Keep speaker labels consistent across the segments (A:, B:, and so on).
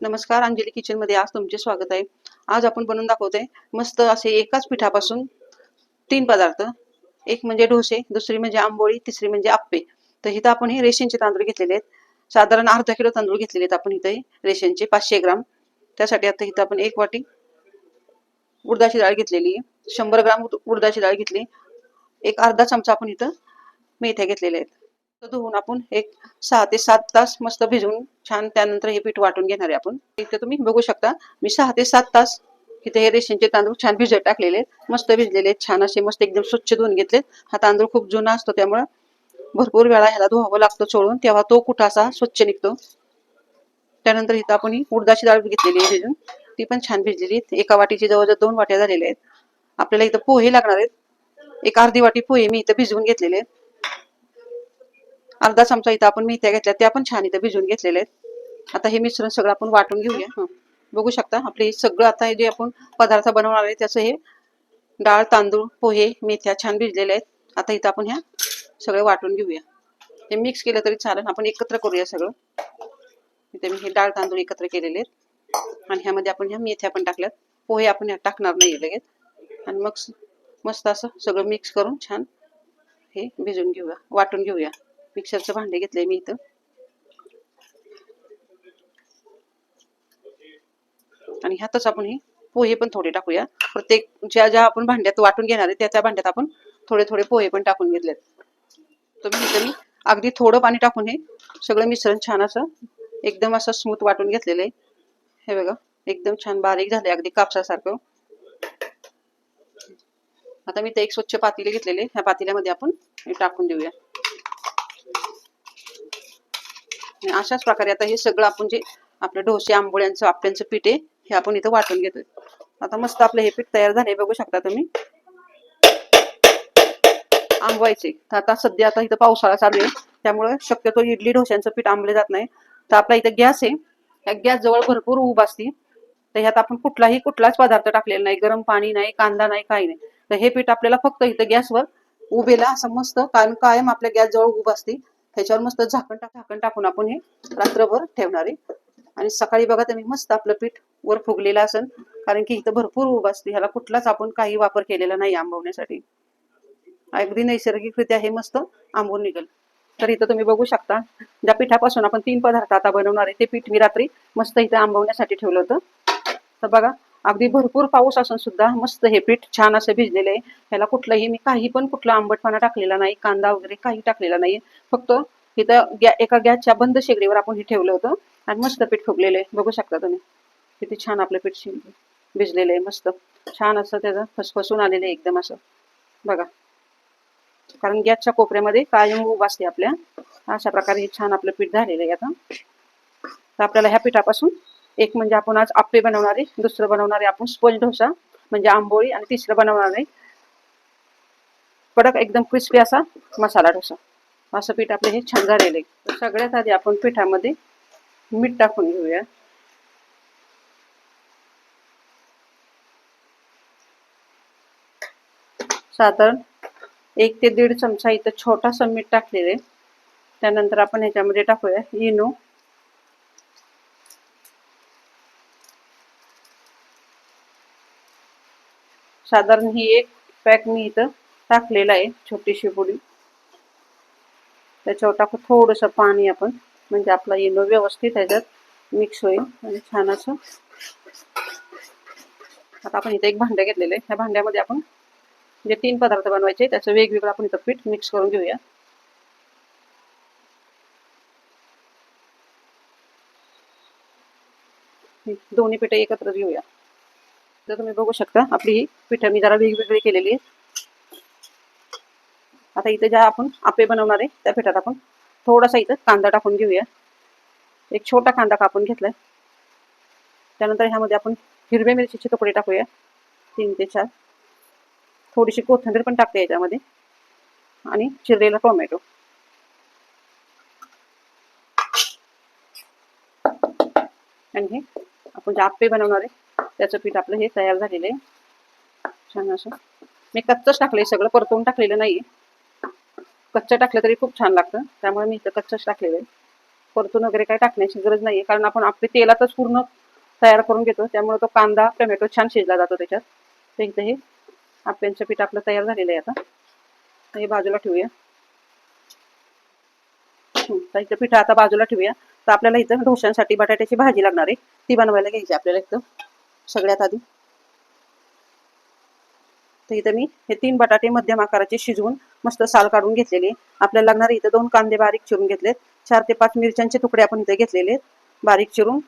A: नमस्कार अंजली किचनमध्ये आज तुमचे स्वागत आहे. आज आपण बनवून दाखवतोय मस्त असे एकाच पिठापासून तीन पदार्थ. एक म्हणजे डोसे दुसरी म्हणजे आंबोळी तिसरी म्हणजे आप्पे. तर इथं आपण हे रेशनचे तांदूळ घेतलेले आहेत. साधारण अर्धा किलो तांदूळ घेतलेले आहेत आपण इथे रेशनचे पाचशे ग्राम. त्यासाठी आता इथं आपण एक वाटी उडदाची डाळ घेतलेली आहे. शंभर ग्राम उडदाची डाळ घेतली. एक अर्धा चमचा आपण इथं मेथ्या घेतलेल्या आहेत. धुवून आपण एक सहा ते सात तास मस्त भिजवून छान त्यानंतर हे पीठ वाटून घेणार आहे आपण. इथे तुम्ही बघू शकता मी सहा ते सात तास इथे हे रेशनचे तांदूळ छान भिजत टाकलेले मस्त भिजलेले छान असे मस्त एकदम स्वच्छ धुवून घेतलेत. हा तांदूळ खूप जुना असतो त्यामुळं भरपूर वेळा ह्याला धुवावं लागतो चोळून तेव्हा तो कुठासा स्वच्छ निघतो. त्यानंतर इथं आपण ही उडदाची डाळ घेतलेली आहे भिजून. ती पण छान भिजलेली एका वाटीची जवळजवळ दोन वाट्या झालेल्या आहेत. आपल्याला इथं पोहे लागणार आहेत. एक अर्धी वाटी पोहे मी इथं भिजवून घेतलेले आहेत. अर्धा चमचा इथं आपण मेथ्या घेतल्या त्या पण छान इथं भिजवून घेतलेल्या आहेत. आता हे मिश्रण सगळं आपण वाटून घेऊया. बघू शकता आपले सगळं आता हे जे आपण पदार्थ बनवणार आहे त्याचं हे डाळ तांदूळ पोहे मेथ्या छान भिजलेले आहेत. आता इथं आपण ह्या सगळं वाटून घेऊया. हे मिक्स केलं तरी चालेल. आपण एकत्र करूया सगळं. इथे मी हे डाळ तांदूळ एकत्र केलेले आहेत. आणि ह्यामध्ये आपण ह्या मेथ्या पण टाकल्यात. पोहे आपण ह्या टाकणार नाही लगेच. आणि मग मस्त असं सगळं मिक्स करून छान हे भिजून घेऊया वाटून घेऊया. मिक्सरचं भांडे घेतलंय मी इथं. आणि ह्यातच आपण हे पोहे पण थोडे टाकूया. प्रत्येक ज्या ज्या आपण भांड्यात वाटून घेणार आहे त्या त्या भांड्यात आपण थोडे थोडे पोहे पण टाकून घेतलेत. तुम्ही इथं मी अगदी थोडं पाणी टाकून हे सगळं मिश्रण छान असं एकदम असं स्मूथ वाटून घेतलेलं आहे. हे बघा एकदम छान बारीक झालंय अगदी कापसासारखं. आता मी ते एक स्वच्छ पातेले घेतलेले ह्या पातेल्यामध्ये आपण टाकून देऊया आणि अशाच प्रकारे आता हे सगळं आपण जे आपलं डोसे आंबोळ्यांचं आप्यांचं पीठ आहे हे आपण इथं वाटून घेतोय. आता मस्त आपलं हे पीठ तयार झाले बघू शकता तुम्ही. आंबवायचे. तर आता सध्या आता इथं पावसाळा चालू आहे. त्यामुळे शक्यतो इडली ढोश्यांचं पीठ आंबले जात नाही. तर आपला इथं गॅस आहे. त्या गॅस जवळ भरपूर ऊब असते. तर ह्यात आपण कुठलाही कुठलाच पदार्थ टाकलेला नाही. गरम पाणी नाही कांदा नाही काही नाही. तर हे पीठ आपल्याला फक्त इथं गॅसवर उभेला असं मस्त कारण कायम आपल्या गॅस जवळ उभ असते. त्याच्यावर मस्त झाकण टाक झाकण टाकून आपण हे रात्रभर ठेवणार आहे. आणि सकाळी बघा तुम्ही मस्त आपलं पीठ वर फुगलेलं असेल कारण की इथं भरपूर उभ असते. ह्याला कुठलाच आपण काही वापर केलेला नाही आंबवण्यासाठी. अगदी नैसर्गिकरित्या हे मस्त आंबून निघेल. तर इथं तुम्ही बघू शकता ज्या पिठापासून आपण तीन पदार्थ आता बनवणार आहे ते पीठ मी रात्री मस्त इथं आंबवण्यासाठी ठेवलं होतं. तर बघा अगदी भरपूर पाऊस असून सुद्धा मस्त हे पीठ छान असं भिजलेलं आहे. ह्याला कुठलंही मी काही पण कुठला आंबटपणा टाकलेला नाही कांदा वगैरे काही टाकलेला नाही. फक्त इथं गॅ एका गॅसच्या बंद शेगडीवर आपण हे ठेवलं होतं आणि मस्त पीठ फुगलेलं आहे. बघू शकता तुम्ही. किती छान आपलं पीठ शिं- भिजलेलं आहे मस्त. छान असं त्याचं फसफसून आलेलं आहे एकदम असं. बघा. कारण गॅसच्या कोपऱ्यामध्ये कायम उभ असते आपल्या. अशा प्रकारे हे छान आपलं पीठ झालेलं आहे आता. तर आपल्याला ह्या पिठापासून एक म्हणजे आपण आज आप्पे बनवणार आहे दुसरं बनवणार आहे स्पंज डोसा, म्हणजे आंबोळी आणि कडक एकदम क्रिस्पी असा मसाला डोसा. असं पीठ हे छान झालेलं आहे. आधी आपण पिठामध्ये मीठ टाकून घेऊया. साधारण एक ते दीड चमचा इथं छोटासा मीठ टाकलेलं आहे. त्यानंतर आपण टाकूया इनो साधारण ही एक पॅक मी इथं टाकलेला आहे छोटीशी पुडी. त्याच्यावर टाकू थोडंसं पाणी आपण म्हणजे आपला इनो व्यवस्थित ह्याच्यात मिक्स होईल आणि छान असं. आता आपण इथं एक भांडं घेतलेलं आहे. ह्या भांड्यामध्ये आपण जे तीन पदार्थ बनवायचे त्याचं वेगवेगळं आपण इथं पीठ मिक्स करून घेऊया. दोन्ही पिठं एकत्र घेऊया. तर तुम्ही बघू शकता आपली ही पिठं मी जरा वेगवेगळी केलेली आहे आता इथे ज्या आपण आपे बनवणार आहे त्या पिठात आपण थोडासा इथं कांदा टाकून घेऊया. एक छोटा कांदा कापून घेतलाय. त्यानंतर ह्यामध्ये आपण हिरव्या मिरचीचे तुकडे टाकूया. तीन ते चार. थोडीशी कोथिंबीर पण टाकते याच्यामध्ये. आणि चिरलेला टोमॅटो. आणि हे आपण जे आप्पे बनवणार आहे त्याचं पीठ आपलं हे तयार झालेलं आहे. छान असं. मी कच्चच टाकलंय सगळं परतवून टाकलेलं नाही कच्चं टाकलं तरी खूप छान लागतं. त्यामुळे मी इथं कच्चंच टाकलेलं आहे. परतून वगैरे काही टाकण्याची गरज नाहीये कारण आपण आपले तेलातच पूर्ण तयार करून घेतो. त्यामुळे तो कांदा टोमॅटो छान शिजला जातो त्याच्यात. तर इथं हे आप्यांचं पीठ आपलं तयार झालेलं आहे आता. हे बाजूला ठेवूया. तर इथं पीठ आता बाजूला ठेवूया. तर आपल्याला इथं ढोशांसाठी बटाट्याची भाजी लागणार आहे. ती बनवायला घ्यायची आपल्याला इथं. सगळ्यात आधी. तर इथं मी हे तीन बटाटे मध्यम आकाराचे शिजवून मस्त साल काढून घेतलेले. आपल्याला लागणारे इथं दोन कांदे बारीक चिरून घेतलेत. चार ते पाच मिरच्यांचे तुकडे आपण इथं घेतलेले बारीक चिरून.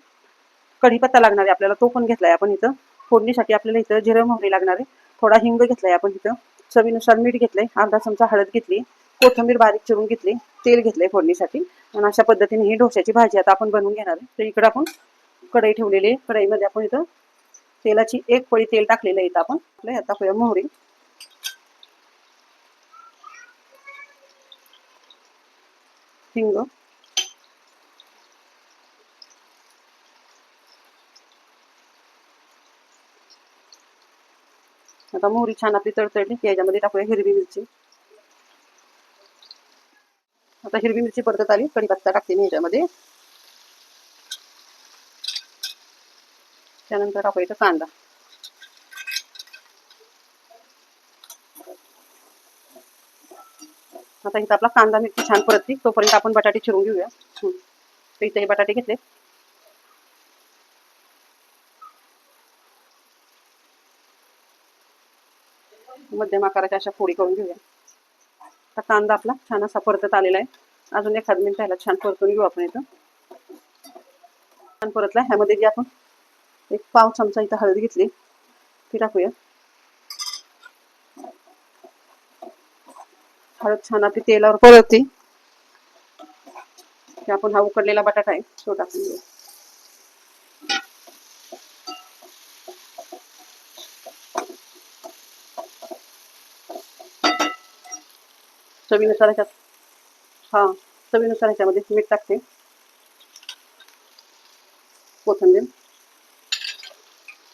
A: कढीपत्ता लागणार आहे आपल्याला तो पण घेतलाय आपण इथं. फोडणीसाठी आपल्याला इथं जिरं मोहरी लागणार आहे. थोडा हिंग घेतलाय आपण इथं. चवीनुसार मीठ घेतलंय. अर्धा चमचा हळद घेतली. कोथिंबीर बारीक चिरून घेतली. तेल घेतलंय फोडणीसाठी. आणि अशा पद्धतीने ही डोश्याची भाजी आता आपण बनवून घेणार आहे. तर इकडे आपण कढई ठेवलेली आहे. कढईमध्ये आपण इथं तेलाची एक पळी तेल टाकलेलं आहे इथं आपण. आपलं टाकूया मोहरी. हिंग. आता मोहरी छान आपली तडतडली की याच्यामध्ये टाकूया हिरवी मिरची. आता हिरवी मिरची परतत आली. कढीपत्ता टाकते मी याच्यामध्ये. त्यानंतर टाकायचं कांदा. आता इथं आपला कांदा मिरची छान परतली. तोपर्यंत आपण बटाटे चिरून घेऊया. तर इथे हे बटाटे घेतले. मध्यम आकाराच्या अशा फोडी करून घेऊया. आता कांदा आपला छान असा परतत आलेला आहे. अजून एखाद मिनिट ह्याला छान परतून घेऊ आपण इथं. छान परतला. ह्यामध्ये जे आपण एक पाव चमचा इथं हळद घेतली. ती टाकूया. हळद छान आपली तेलावर परतली. की आपण हा उकडलेला बटाटा आहे तो टाकून घेऊ. चवीनुसार ह्याच्यात हा चवीनुसार ह्याच्यामध्ये मीठ टाकते. कोथिंबीर.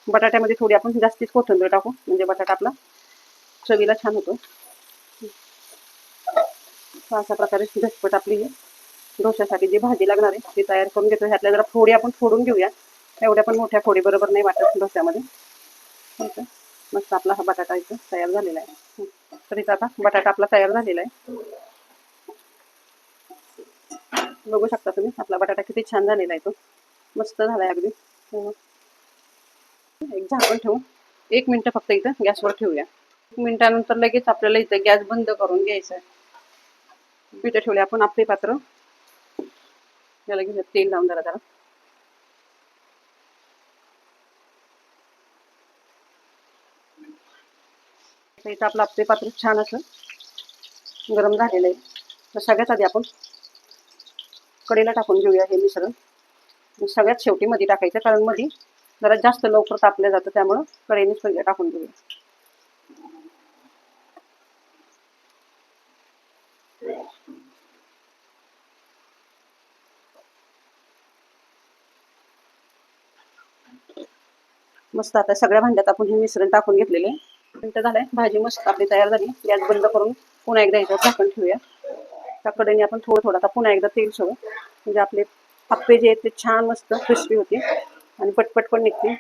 A: बटाट्यामध्ये थोडी आपण जास्तीच कोथिंबीर टाकू म्हणजे बटाटा आपला चवीला छान होतो. अशा प्रकारे झटपट आपली ही डोश्यासाठी जी भाजी लागणार आहे ती तयार करून घेतो ह्यातल्या जरा फोडी आपण फोडून घेऊया. एवढ्या पण मोठ्या फोडी बरोबर नाही वाटत डोश्यामध्ये. ठीक आहे मस्त आपला हा बटाटा इथं तयार झालेला आहे. तर इथं आता बटाटा आपला तयार झालेला आहे. बघू शकता तुम्ही आपला बटाटा किती छान झालेला आहे तो. मस्त झाला आहे अगदी. एक झाकण ठेवू. एक मिनिट फक्त इथं गॅसवर ठेवूया. एक मिनटानंतर लगेच आपल्याला इथं गॅस बंद करून घ्यायचा आहे पिठं ठेवले आपण आपले पात्र. याला घेऊया तेल लावून जरा जरा. तर इथं आपलं आपले पात्र छान असं गरम झालेलं आहे. तर सगळ्यात आधी आपण कडेला टाकून घेऊया हे मिश्रण. सगळ्यात शेवटी मध्ये टाकायचं कारण मध्ये जरा जास्त लवकर तापल्या जातं त्यामुळं कडेने सगळं टाकून देऊया. मस्त आता सगळ्या भांड्यात आपण हे मिश्रण टाकून घेतलेले. मिनटं झालंय भाजी मस्त आपली तयार झाली. गॅस बंद करून पुन्हा एकदा याच्यावर झाकण ठेवूया. त्या कडेने आपण थोडं थोडं आता पुन्हा एकदा तेल सोडू म्हणजे आपले आप्पे जे आहेत ते छान मस्त क्रिस्पी होते आणि पटपट पण निघते.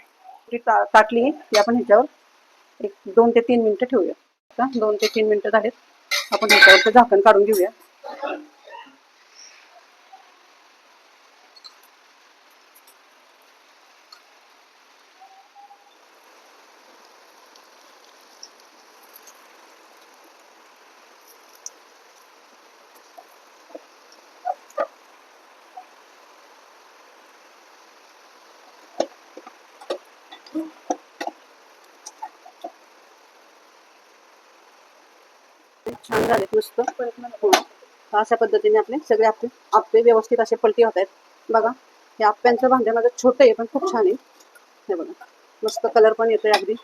A: जी ता ताटली ती आपण ह्याच्यावर एक दोन ते तीन मिनटं ठेवूया. दोन ते तीन मिनटं झालेत. आपण ह्याच्यावरचं झाकण काढून घेऊया. छान झालेत मस्त. हो. अशा पद्धतीने आपले सगळे आपले आप्पे व्यवस्थित असे पलटी होत आहेत. बघा हे आप्यांचं भांडे माझं छोटं आहे पण खूप छान आहे. हे बघा मस्त कलर पण येतोय अगदी.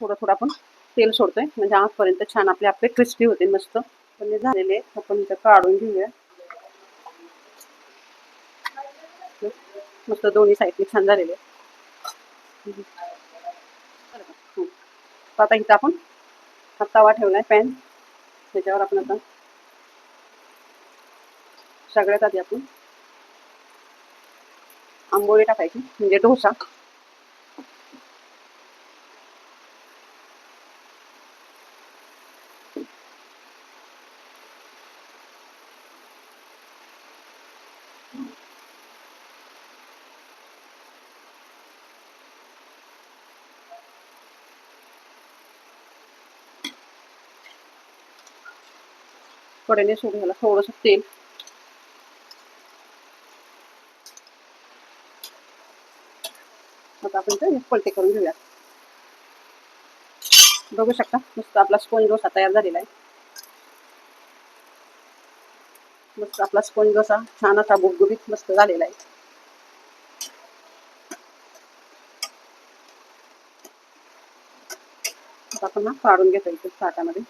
A: थोडं थोडं आपण तेल सोडतोय म्हणजे आजपर्यंत छान आपले आपले क्रिस्पी होते मस्त. पण झालेले आपण इथं काढून घेऊया. मस्त दोन्ही साईडने छान झालेले. आता इथं आपण हा तवा ठेवलाय पॅन त्याच्यावर आपण आता सगळ्यात आधी आपण आंबोळी टाकायची म्हणजे डोसा. कडेने सोडून घ्यायला थोडंसं तेल. आता आपण ते पलटे करून घेऊया बघू शकता मस्त आपला स्पोंज डोसा तयार झालेला आहे. मस्त आपला स्पोंज डोसा छान असा गुबगुबीत मस्त झालेला आहे. आता आपण हा काढून घेतो इथे ताटामध्ये.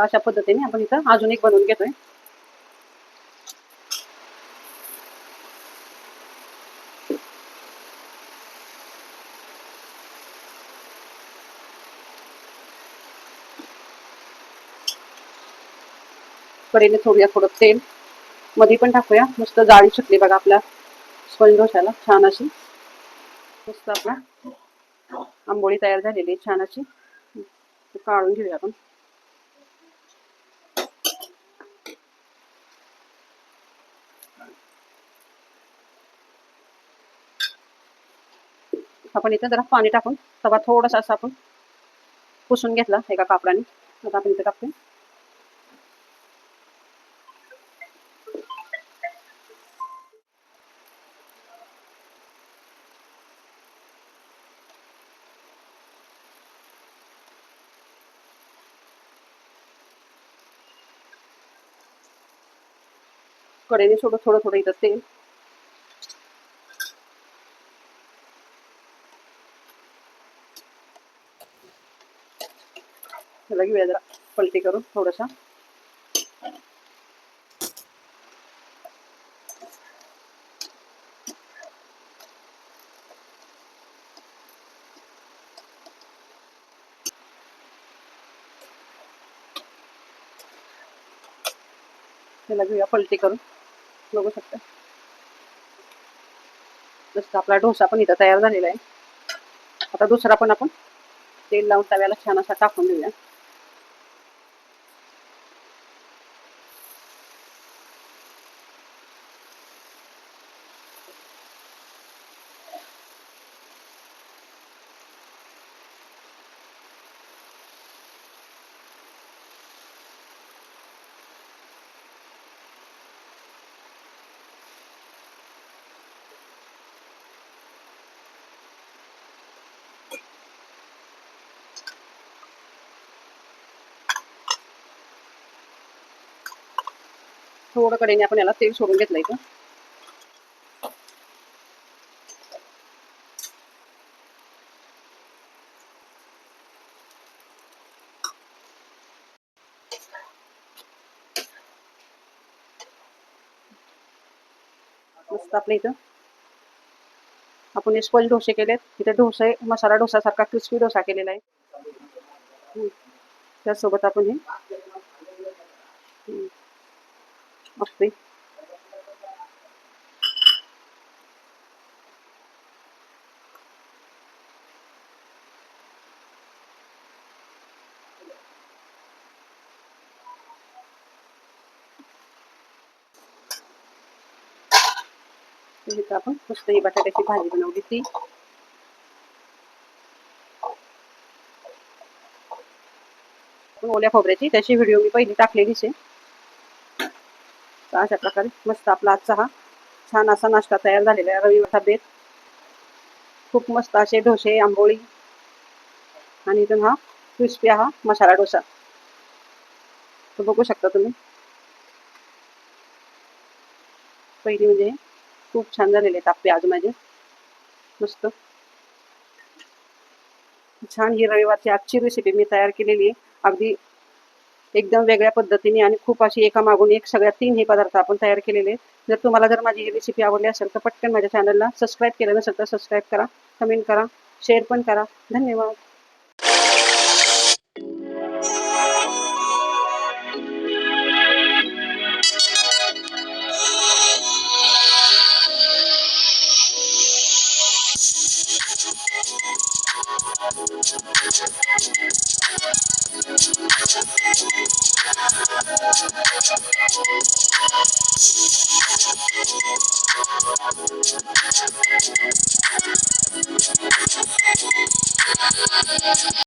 A: तर अशा पद्धतीने आपण इथं अजून एक बनवून घेतोय. कडेने थोडूया थोडं तेल मध्ये पण टाकूया. मस्त जाळी सुटली बघा आपल्या स्पंज डोशाला छान अशी मस्त आपला आंबोळी तयार झालेली छान अशी काढून घेऊया आपण. आपण इथं जरा पाणी टाकून तवा थोडासा असा आपण पुसून घेतला एका कापडाने. आता आपण इथं टाकतो कडेने सोडून थोडं थोडं इथं तेल त्याला घेऊया जरा पलटी करून थोडासा. त्याला घेऊया पलटी करून. बघू शकता. जसं आपला डोसा पण इथं तयार झालेला आहे. आता दुसरा पण आपण तेल लावून तव्याला छान असा टाकून देऊया. थोडं कडेने आपण याला तेल सोडून घेतलं इथं मस्त आपल्या स्पंज डोसे केलेत इथे डोसे, मसाला क्रिस्पी डोसा केलेला आहे हम्म. त्यासोबत हे मस्त इथं आपण मस्त ही बटाट्याची भाजी बनवली ती ओल्या खोबऱ्याची त्याची व्हिडिओ मी पहिली टाकलेलीच आहे तर अशा प्रकारे मस्त आपला आजचा हा छान असा नाश्ता तयार झालेला आहे. रविवारचा बेत. खूप मस्त असे डोसे आंबोळी आणि इथून हा क्रिस्पी हा मसाला डोसा. तो बघू शकता तुम्ही. पहिली म्हणजे खूप छान झालेले आहेत आपले आज माझे. मस्त. छान ही रविवारची आजची रेसिपी मी तयार केलेली आहे. अगदी एकदम वेगळ्या पद्धतीने आणि खूप अशी एका मागून एक सगळ्या तीन हे पदार्थ आपण तयार केलेले जर तुम्हाला जर माझी ही रेसिपी आवडली असेल तर पटकन माझ्या चॅनलला सबस्क्राईब केलं नसेल तर सबस्क्राईब करा कमेंट करा शेअर पण करा. धन्यवाद.